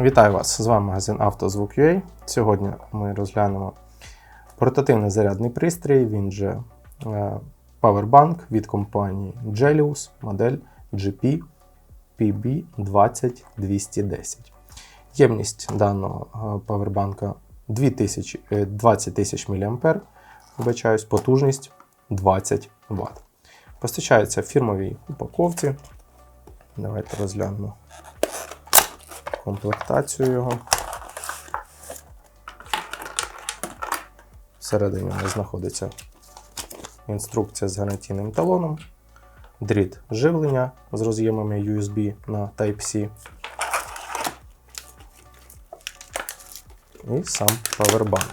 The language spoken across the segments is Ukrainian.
Вітаю вас! З вами магазин «Автозвук.UA». Сьогодні ми розглянемо портативний зарядний пристрій, він же е, Powerbank від компанії Gelius, модель GP PB20210. Ємність даного павербанка 2000, е, 20 тисяч мА, вибачаюсь, потужність 20 Вт. Постачається в фірмовій упаковці. Давайте розглянемо комплектацію його. Всередині у нас знаходиться інструкція з гарантійним талоном, дріт живлення з роз'ємами USB на Type-C і сам павербанк.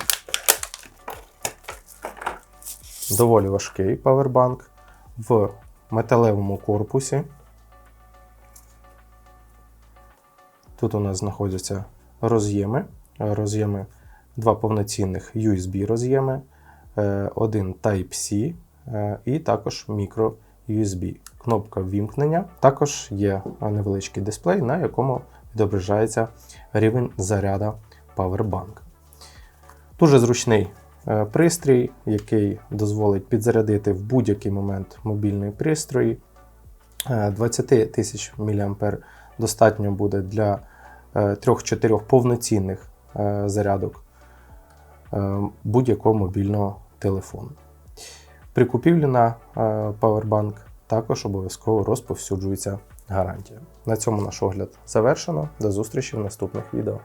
Доволі важкий павербанк в металевому корпусі. Тут у нас знаходяться роз'єми. Роз'єми два повноцінних USB роз'єми, е, один Type-C е, і також мікро USB. Кнопка ввімкнення. Також є невеличкий дисплей, на якому відображається рівень заряду Powerbank. Дуже зручний е, пристрій, який дозволить підзарядити в будь-який момент мобільний пристрій. Е, 20 тисяч мА достатньо буде для 3-4 повноцінних е, зарядок е, будь-якого мобільного телефону. При купівлі на е, Powerbank також обов'язково розповсюджується гарантія. На цьому наш огляд завершено. До зустрічі в наступних відео.